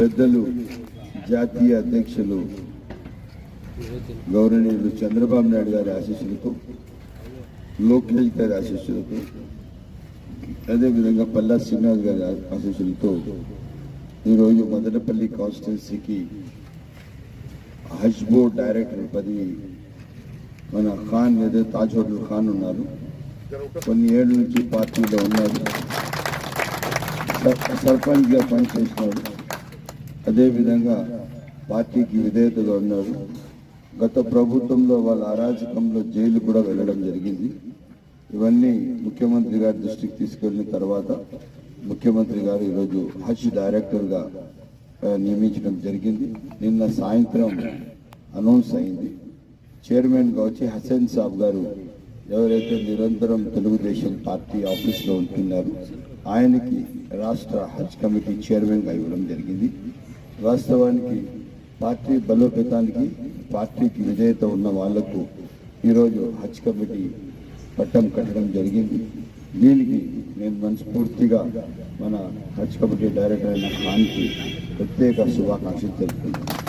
పెద్దలు జాతీయ అధ్యక్షులు గౌరవనీయులు చంద్రబాబు నాయుడు గారి ఆశీస్సులతో లోకేష్ గారి ఆశీస్సులతో అదేవిధంగా పల్లా శ్రీనివాస్ గారి ఆశీస్సులతో ఈరోజు మదనపల్లి కాన్స్టిట్యున్సీకి హజ్ బోర్డ్ డైరెక్టర్ పది మన ఖాన్ ఏదో తాజ్ హోటల్ ఖాన్ ఉన్నారు. కొన్ని ఏళ్ళ నుంచి పార్టీలో ఉన్నారు. సర్- సర్పంచ్గా పనిచేసినాడు. అదేవిధంగా పార్టీకి విధేయతగా ఉన్నారు. గత ప్రభుత్వంలో వాళ్ళ అరాచకంలో జైలు కూడా వెళ్ళడం జరిగింది. ఇవన్నీ ముఖ్యమంత్రి గారి దృష్టికి తీసుకెళ్ళిన తర్వాత ముఖ్యమంత్రి గారు ఈరోజు హజ్ డైరెక్టర్గా నియమించడం జరిగింది. నిన్న సాయంత్రం అనౌన్స్ అయింది. చైర్మన్గా వచ్చి హసన్ సాబ్ గారు ఎవరైతే నిరంతరం తెలుగుదేశం పార్టీ ఆఫీస్లో ఉంటున్నారు ఆయనకి రాష్ట్ర హజ్ కమిటీ చైర్మన్గా ఇవ్వడం జరిగింది. వాస్తవానికి పార్టీ బలోపేతానికి పార్టీకి విధేయత ఉన్న వాళ్ళకు ఈరోజు హజ్ కమిటీ పట్టం కట్టడం జరిగింది. దీనికి నేను మనస్ఫూర్తిగా మన హజ్ కమిటీ డైరెక్టర్ అయిన ఖాన్కి ప్రత్యేక శుభాకాంక్షలు తెలుపుతున్నాను.